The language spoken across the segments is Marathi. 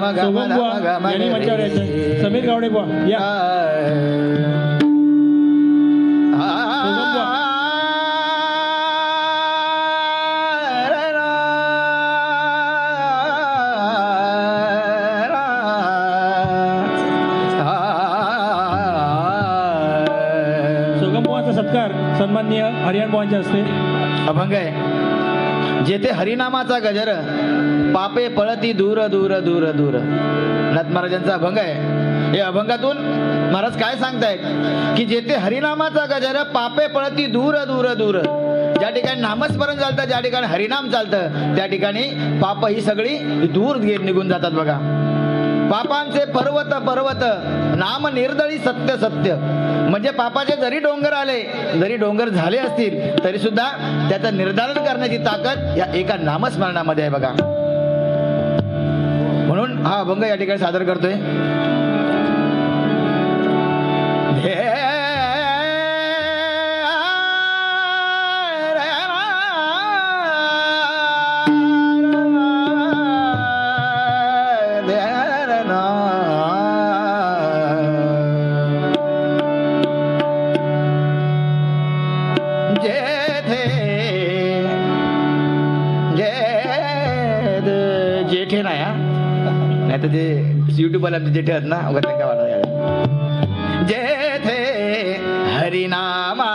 मंचावर यायचं समीर गावडे बुवा या. सन्माननीय हरियाण बुवांच्या हस्ते. अभंग आहे. जेथे हरिनामाचा गजर पापे पळती दूर दूर दूर दूर. नाथ महाराजांचा अभंग आहे. या अभंगातून महाराज काय सांगतायत? की जेथे हरिनामाचा गजर पापे पळती दूर दूर दूर. ज्या ठिकाणी नामस्मरण चालतं ज्या ठिकाणी हरिनाम चालतं त्या ठिकाणी पाप ही सगळी दूर निघून जातात बघा. पापांचे पर्वत पर्वत नाम निर्दळी सत्य सत्य. म्हणजे पापाचे जरी डोंगर आले जरी डोंगर झाले असतील तरी सुद्धा त्याचं निर्धारण करण्याची ताकद या एका नामस्मरणामध्ये आहे बघा. म्हणून हा अभंग या ठिकाणी सादर करतोय. युट्यूबला जेठे आहेत ना? उगाच काय वाटत जेथे हरिनामा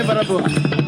imperador?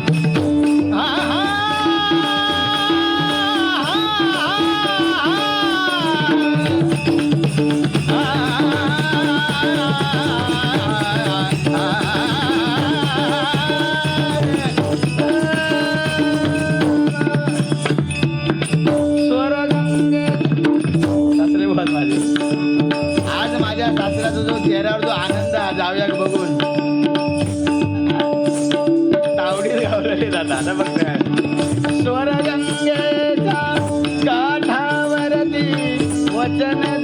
ವಚನ